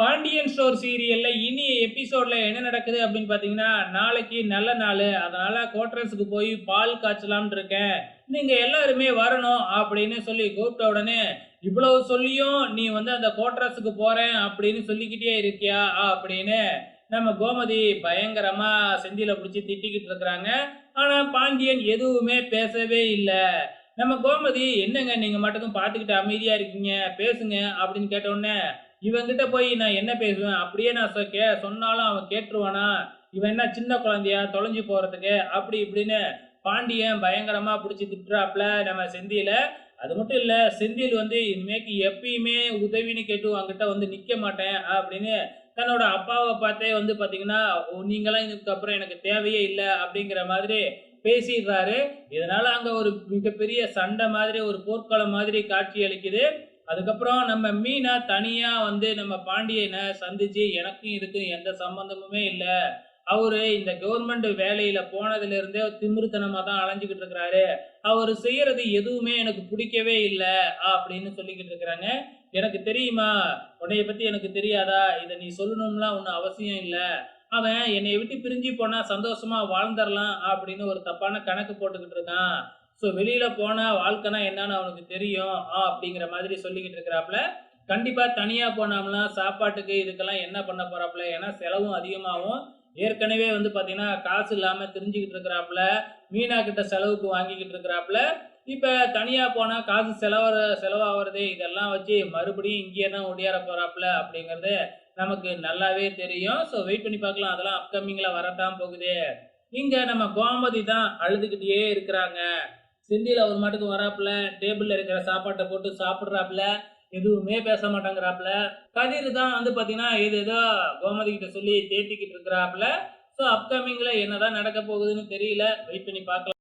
Pandian store சீரியல்ல இனி எபிசோட்ல என்ன நடக்குது அப்படின்னு பாத்தீங்கன்னா நாளைக்கு நல்ல நாள். அதனால கோட்ரஸுக்கு போய் பால் காய்ச்சலாம்னு இருக்கேன். நீங்க எல்லாருமே வரணும் அப்படின்னு சொல்லி கூப்பிட்ட உடனே இவ்வளவு சொல்லியும் நீ வந்து அந்த கோட்ரஸுக்கு போறேன் அப்படின்னு சொல்லிக்கிட்டே இருக்கியா அப்படின்னு நம்ம கோமதி பயங்கரமா செந்தியில் பிடிச்சி திட்டிக்கிட்டு இருக்கிறாங்க. ஆனா பாண்டியன் எதுவுமே பேசவே இல்லை. நம்ம கோமதி என்னங்க நீங்க மட்டுக்கும் பார்த்துக்கிட்டு அமைதியா இருக்கீங்க? பேசுங்க அப்படின்னு கேட்ட உடனே இவன்கிட்ட போய் நான் என்ன பேசுவேன்? அப்படியே நான் சொ- கே சொன்னாலும் அவன் கேட்டுருவானா? இவன் என்ன சின்ன குழந்தையா? தொலைஞ்சு போகிறதுக்கு அப்படி இப்படின்னு பாண்டியன் பயங்கரமாக பிடிச்சி திட்டுறாப்புல நம்ம செந்தியில். அது மட்டும் இல்லை செந்தில் வந்து இனிமேக்கு எப்பயுமே உதவின்னு கேட்டு அவங்கிட்ட வந்து நிற்க மாட்டேன் அப்படின்னு தன்னோட அப்பாவை பார்த்தே வந்து பார்த்தீங்கன்னா நீங்களாம் இதுக்கப்புறம் எனக்கு தேவையே இல்லை அப்படிங்கிற மாதிரி பேசிடுறாரு. இதனால் அங்கே ஒரு மிகப்பெரிய சண்டை மாதிரி ஒரு போர்க்களம் மாதிரி காட்சி அளிக்குது. அதுக்கப்புறம் நம்ம மீனை தனியாக வந்து நம்ம பாண்டியனை சந்திச்சு எனக்கும் இதுக்கும் எந்த சம்பந்தமுமே இல்லை. அவரு இந்த கவர்மெண்ட் வேலையில போனதுல இருந்தே திமிருத்தனமா தான் அலைஞ்சுக்கிட்டு இருக்கிறாரு. அவர் செய்யறது எதுவுமே எனக்கு பிடிக்கவே இல்லை அப்படின்னு சொல்லிக்கிட்டு இருக்கிறாங்க. எனக்கு தெரியுமா? உன்னைய பத்தி எனக்கு தெரியாதா? இதை நீ சொல்லணும்லாம் ஒன்றும் அவசியம் இல்லை. அவன் என்னை விட்டு பிரிஞ்சு போனா சந்தோஷமா வாழ்ந்துடலாம் அப்படின்னு ஒரு தப்பான கணக்கு போட்டுக்கிட்டு இருக்கான். ஸோ வெளியில போன வாழ்க்கைனா என்னன்னு அவனுக்கு தெரியும். ஆ அப்படிங்கிற மாதிரி சொல்லிக்கிட்டு இருக்கிறாப்புல கண்டிப்பா தனியா போனோம்னா சாப்பாட்டுக்கு இதுக்கெல்லாம் என்ன பண்ண போறாப்புல? ஏன்னா செலவும் அதிகமாகும். ஏற்கனவே வந்து பார்த்தீங்கன்னா காசு இல்லாமல் தெரிஞ்சுக்கிட்டு இருக்கிறாப்புல மீனா கிட்ட செலவுக்கு வாங்கிக்கிட்டு இருக்கிறாப்புல. இப்போ தனியாக போனால் காசு செலவர செலவாகிறது இதெல்லாம் வச்சு மறுபடியும் இங்கேயே தான் ஒடியார போறாப்புல அப்படிங்கிறது நமக்கு நல்லாவே தெரியும். ஸோ வெயிட் பண்ணி பார்க்கலாம். அதெல்லாம் அப்கமிங்ல வரத்தான் போகுது. இங்கே நம்ம கோமதி தான் அழுதுகிட்டே இருக்கிறாங்க. செந்தில் அவர் மாட்டுக்கு வராப்புல டேபிள்ல இருக்கிற சாப்பாட்டை போட்டு சாப்பிட்றாப்புல எதுவுமே பேச மாட்டேங்கிறாப்புல. கதிர் தான் வந்து பார்த்தீங்கன்னா இது ஏதோ கோமதி கிட்ட சொல்லி தேத்திக்கிட்டு இருக்கிறாப்புல. ஸோ அப்கமிங்கில் என்னதான் நடக்க போகுதுன்னு தெரியல. வெயிட் பண்ணி பார்க்கலாம்.